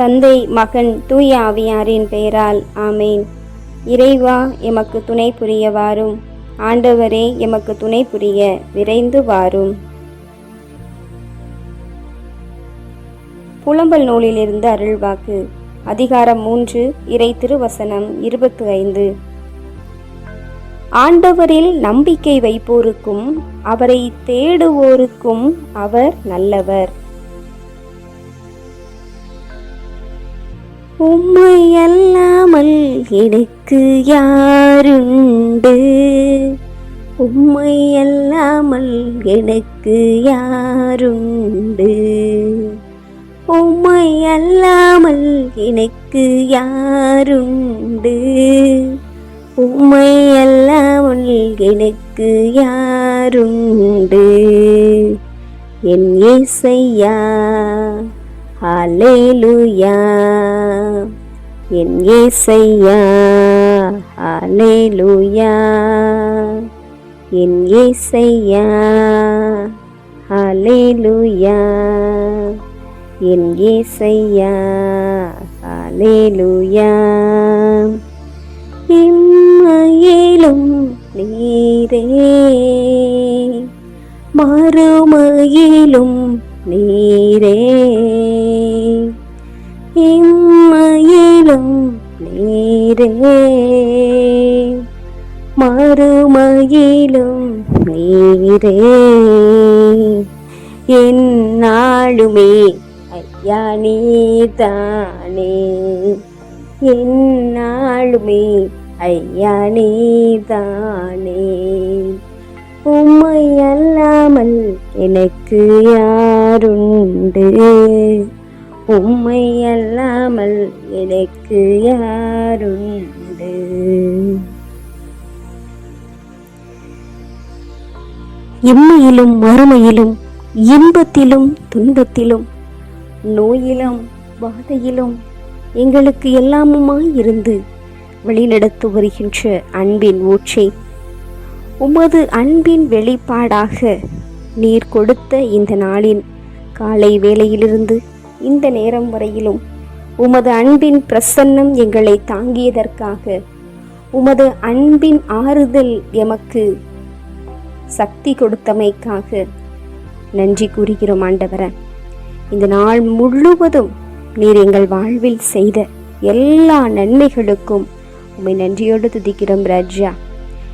தந்தை மகன் தூய ஆவியாரின் பெயரால் ஆமேன். இறைவா எமக்கு துணை புரிய வாரும். ஆண்டவரே எமக்கு துணை புரிய விரைந்து வாரும். புலம்பல் நூலிலிருந்து அருள்வாக்கு. அதிகாரம் மூன்று இறை திருவசனம் இருபத்து ஐந்து ஆண்டவரில் நம்பிக்கை வைப்போருக்கும் அவரை தேடுவோருக்கும் அவர் நல்லவர். உம்மை அல்லாமல் எனக்கு யாருண்டு? உம்மை அல்லாமல் எனக்கு யாருண்டு? உம்மை அல்லாமல் எனக்கு யாருண்டு? உம்மை அல்லாமல் எனக்கு யாருண்டு? என் இசையா ஹalleluya. என் இசையா ஹalleluya. என் இசையா ஹalleluya. என் ஏசையா ஹalleluya. இம்மையிலும் நீரே மறுமையிலும் நீரே. என்னாளுமே ஐயா நீதானே என்னாளுமே ஐயா நீதானே உம்மை அல்லாமல் எனக்கு யாருண்டு? உம்மை அல்லாமல் எனக்கு யாருண்டு? இம்மையிலும் மறுமையிலும் இன்பத்திலும் துன்பத்திலும் நோயிலும் வாதையிலும் எங்களுக்கு எல்லாமுமாய் இருந்து வழிநடத்து வருகின்ற அன்பின் ஊற்றை. உமது அன்பின் வெளிப்பாடாக நீர் கொடுத்த இந்த நாளின் காலை வேளையிலிருந்து இந்த நேரம் வரையிலும் உமது அன்பின் பிரசன்னம் எங்களை தாங்கியதற்காக உமது அன்பின் ஆறுதல் எமக்கு சக்தி கொடுத்தமைக்காக நன்றி கூறுகிறோம் ஆண்டவர. இந்த நாள் முழுவதும் நீர் எங்கள் வாழ்வில் செய்த எல்லா நன்மைகளுக்கும் உம்மை நன்றியோடு துதிக்கிறோம் ராஜா.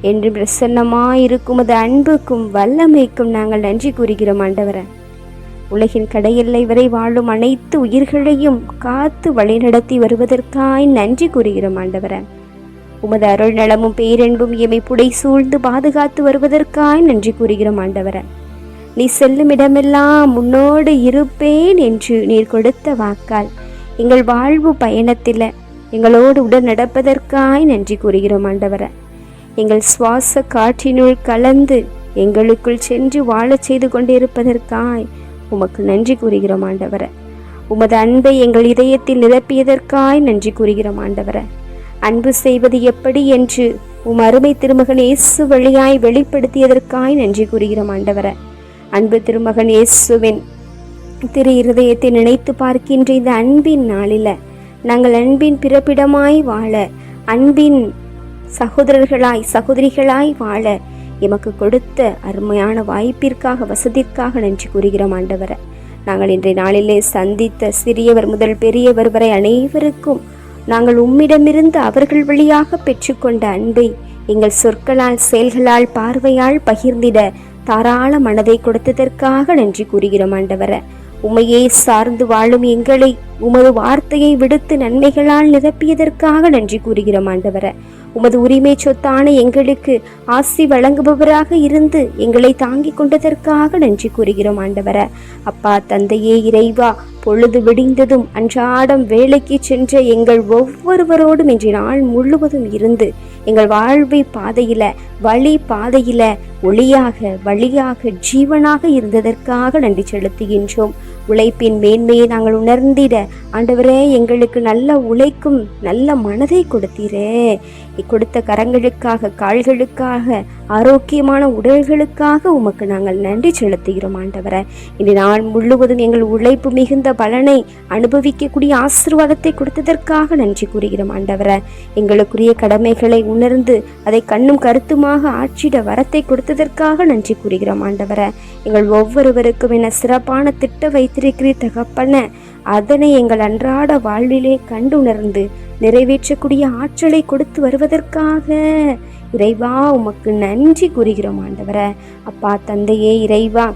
என்று பிரசன்னமாயிருக்கும் அது அன்புக்கும் வல்லமைக்கும் நாங்கள் நன்றி கூறுகிறோம் ஆண்டவரன் உலகின் கடையெல்லை வரை வாழும் அனைத்து உயிர்களையும் காத்து வழிநடத்தி வருவதற்காய் நன்றி கூறுகிறோம் ஆண்டவர. உமது அருள் நலமும் பேரன்பும் எமை புடை சூழ்ந்து பாதுகாத்து வருவதற்காய் நன்றி கூறுகிறோம் ஆண்டவர. நீ செல்லும் இடமெல்லாம் முன்னோடு இருப்பேன் என்று நீர் கொடுத்த வாக்கால் எங்கள் வாழ்வு பயணத்தில் எங்களோடு உடன் நடப்பதற்காய் நன்றி கூறுகிறோம் ஆண்டவர. எங்கள் சுவாச காற்றினுள் கலந்து எங்களுக்குள் சென்று வாழச் செய்து கொண்டிருப்பதற்காய் உமக்கு நன்றி கூறுகிறோம் ஆண்டவர. உமது அன்பை எங்கள் இதயத்தில் நிரப்பியதற்காய் நன்றி கூறுகிறோம் ஆண்டவர. அன்பு செய்வது எப்படி என்று உம் அருமை திருமகன் இயேசு வழியாய் வெளிப்படுத்தியதற்காய் நன்றி கூறுகிறோம் ஆண்டவர. அன்பு திருமகன் இயேசுவின் திரு இருதயத்தை நினைத்து பார்க்கின்ற இந்த அன்பின் நாளில நாங்கள் அன்பின் பிறப்பிடமாய் வாழ அன்பின் சகோதரர்களாய் சகோதரிகளாய் வாழ எமக்கு கொடுத்த அருமையான வாய்ப்பிற்காக வசதிக்காக நன்றி கூறுகிறோம் ஆண்டவர. நாங்கள் இன்றைய நாளிலே சந்தித்த சிறியவர் முதல் பெரியவர் வரை அனைவருக்கும் நாங்கள் உம்மிடமிருந்து அவர்கள் வழியாக பெற்றுக்கொண்ட அன்பை எங்கள் சொற்களால் செயல்களால் பார்வையால் பகிர்ந்திட தாராள மனதை கொடுத்ததற்காக நன்றி கூறுகிறோம் ஆண்டவர. உமையே சார்ந்து வாழும் எங்களை உமது வார்த்தையை விடுத்து நன்மைகளால் நிரப்பியதற்காக நன்றி கூறுகிறோம் ஆண்டவர. உமது உரிமை சொத்தான எங்களுக்கு ஆசி வழங்குபவராக இருந்து எங்களை தாங்கிக் கொண்டதற்காக நன்றி கூறுகிறோம் ஆண்டவர. அப்பா தந்தையே இறைவா பொழுது விடிந்ததும் அன்றாடம் வேலைக்கு சென்ற எங்கள் ஒவ்வொருவரோடும் இன்று நாள் முழுவதும் இருந்து எங்கள் வாழ்வை பாதையில வழி பாதையில ஒளியாக வழியாக ஜீவனாக இருந்ததற்காக நன்றி செலுத்துகின்றோம். உழைப்பின் மேன்மையை நாங்கள் உணர்ந்திட ஆண்டவரே எங்களுக்கு நல்ல உழைக்கும் நல்ல மனதை கொடுத்தீரே. கொடுத்த கரங்களுக்காக கால்களுக்காக ஆரோக்கியமான உடல்களுக்காக உமக்கு நாங்கள் நன்றி செலுத்துகிறோம் ஆண்டவரே. இந்த நாள் முழுவதும் எங்கள் உழைப்பு மிகுந்த பலனை அனுபவிக்கக்கூடிய ஆசீர்வாதத்தை கொடுத்ததற்காக நன்றி கூறுகிறோம் ஆண்டவரே. எங்களுக்குரிய கடமைகளை உணர்ந்து அதை கண்ணும் கருத்துமாக ஆற்றிட வரத்தை கொடுத்ததற்காக நன்றி கூறுகிறோம் ஆண்டவரே. எங்கள் ஒவ்வொருவருக்கும் என சிறப்பான திட்ட வைத்திருக்கிறீர் தகப்பன அதனை எங்கள் அன்றாட வாழ்விலே கண்டுணர்ந்து நிறைவேற்றக்கூடிய ஆற்றலை கொடுத்து வருவதற்காக. இறைவா உமக்கு நன்றி கூறுகிறோம் ஆண்டவர. அப்பா தந்தையே இறைவா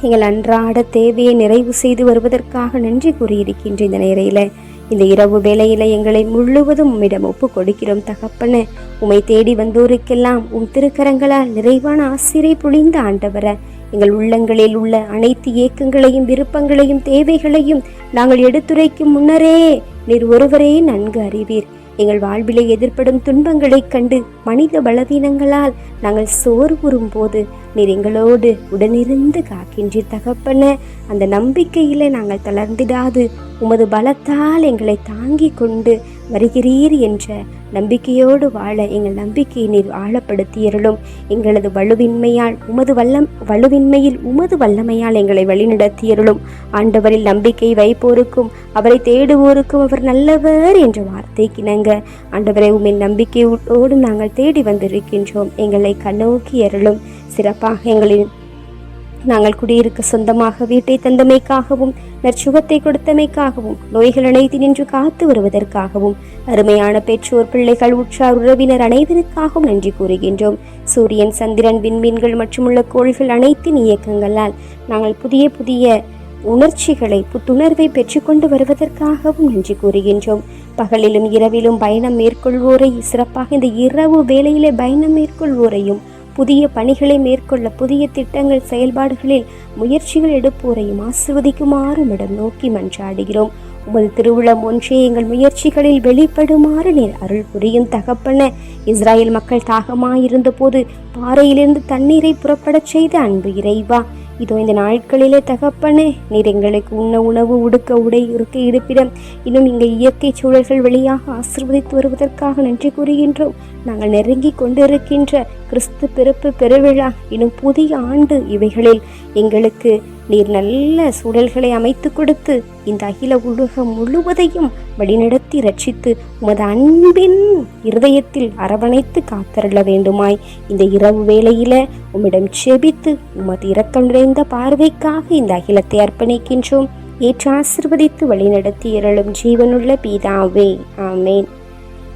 எங்கள் அன்றாட தேவையை நிறைவு செய்து வருவதற்காக நன்றி கூறியிருக்கின்ற இந்த நேரையில இந்த இரவு வேளையில எங்களை முழுவதும் உம்மிடம் ஒப்பு கொடுக்கிறோம் தகப்பன. உம்மை தேடி வந்தோருக்கெல்லாம் உம் திருக்கரங்களால் நிறைவான ஆசிரியை புழிந்த ஆண்டவர. எங்கள் உள்ளங்களில் உள்ள அனைத்து ஏக்கங்களையும் விருப்பங்களையும் தேவைகளையும் நாங்கள் எடுத்துரைக்கும் முன்னரே நீர் ஒருவரே நன்கு அறிவீர். எங்கள் வாழ்விலே எதிர்ப்படும் துன்பங்களைக் கண்டு மனித பலவீனங்களால் நாங்கள் சோர்வுறும் போது நீர் எங்களோடு உடனிருந்து காக்கின்றீர் தகப்பன. அந்த நம்பிக்கையில நாங்கள் தளர்ந்திடாது. உமது பலத்தால் எங்களை தாங்கிக் கொண்டு வருகிறீர் என்ற நம்பிக்கையோடு வாழ எங்கள் நம்பிக்கையை நீர் ஆழப்படுத்தியருளும். எங்களது வலுவின்மையால் உமது வல்லம் வலுவின்மையில் உமது வல்லமையால் எங்களை வழிநடத்தியருளும். ஆண்டவரில் நம்பிக்கை வைப்போருக்கும் அவரை தேடுவோருக்கும் அவர் நல்லவர் என்ற வார்த்தைக்கு இணங்க ஆண்டவரை உம்மின் நம்பிக்கையோடு நாங்கள் தேடி வந்திருக்கின்றோம். எங்களை கண்ணோக்கி அருளும். சிறப்பாக எங்களின் நாங்கள் குடியிருக்க சொந்தமாக வீட்டை தந்தமைக்காகவும் நற்சுகத்தை கொடுத்தமைக்காகவும் நோய்கள் அனைத்து நின்று காத்து வருவதற்காகவும் அருமையான பெற்றோர் பிள்ளைகள் உற்றார் உறவினர் அனைவருக்காகவும் நன்றி கூறுகின்றோம். சூரியன் சந்திரன் விண்மீன்கள் மற்றும் உள்ள கோள்கள் அனைத்தின் இயக்கங்களால் நாங்கள் புதிய புதிய உணர்ச்சிகளை புத்துணர்வை பெற்றுக்கொண்டு வருவதற்காகவும் நன்றி கூறுகின்றோம். பகலிலும் இரவிலும் பயணம் மேற்கொள்வோரை சிறப்பாக இந்த இரவு வேளையிலே பயணம் மேற்கொள்வோரையும் புதிய பணிகளை மேற்கொள்ள புதிய திட்டங்கள் செயல்பாடுகளில் முயற்சிகள் எடுப்போரையும் ஆசிர்வதிக்குமாறு இடம் நோக்கி மன்றாடுகிறோம். உமது திருவிழம் ஒன்றே எங்கள் முயற்சிகளில் வெளிப்படுமாறு நீர் அருள் புரியும் தகப்பன. இஸ்ராயேல் மக்கள் தாகமாயிருந்த போது பாறையிலிருந்து தண்ணீரை புறப்படச் செய்த அன்பு இறைவா. இதோ இந்த நாட்களிலே தகப்பனே நீர் எங்களுக்கு உண்ண உணவு உடுக்க உடை இருக்க இருப்பிடம் இன்னும் இங்கே இயற்கை சூழல்கள் வழியாக ஆசிர்வதித்து வருவதற்காக நன்றி கூறுகின்றோம். நாங்கள் நெருங்கி கொண்டிருக்கின்ற கிறிஸ்து பிறப்பு பெருவிழா இன்னும் புதிய ஆண்டு இவைகளில் எங்களுக்கு நீர் நல்ல சூழல்களை அமைத்து கொடுத்து இந்த அகில உலகம் முழுவதையும் வழிநடத்தி ரட்சித்து உமது அன்பின் இருதயத்தில் அரவணைத்து காத்தருள வேண்டுமாய். இந்த இரவு வேளையில உம்மிடம் செபித்து உமது இரக்கம் நிறைந்த பார்வைக்காக இந்த அகிலத்தை அர்ப்பணிக்கின்றோம். ஏற்று ஆசிர்வதித்து வழிநடத்தி இரளும் ஜீவனுள்ள பீதாவே. ஆமேன்.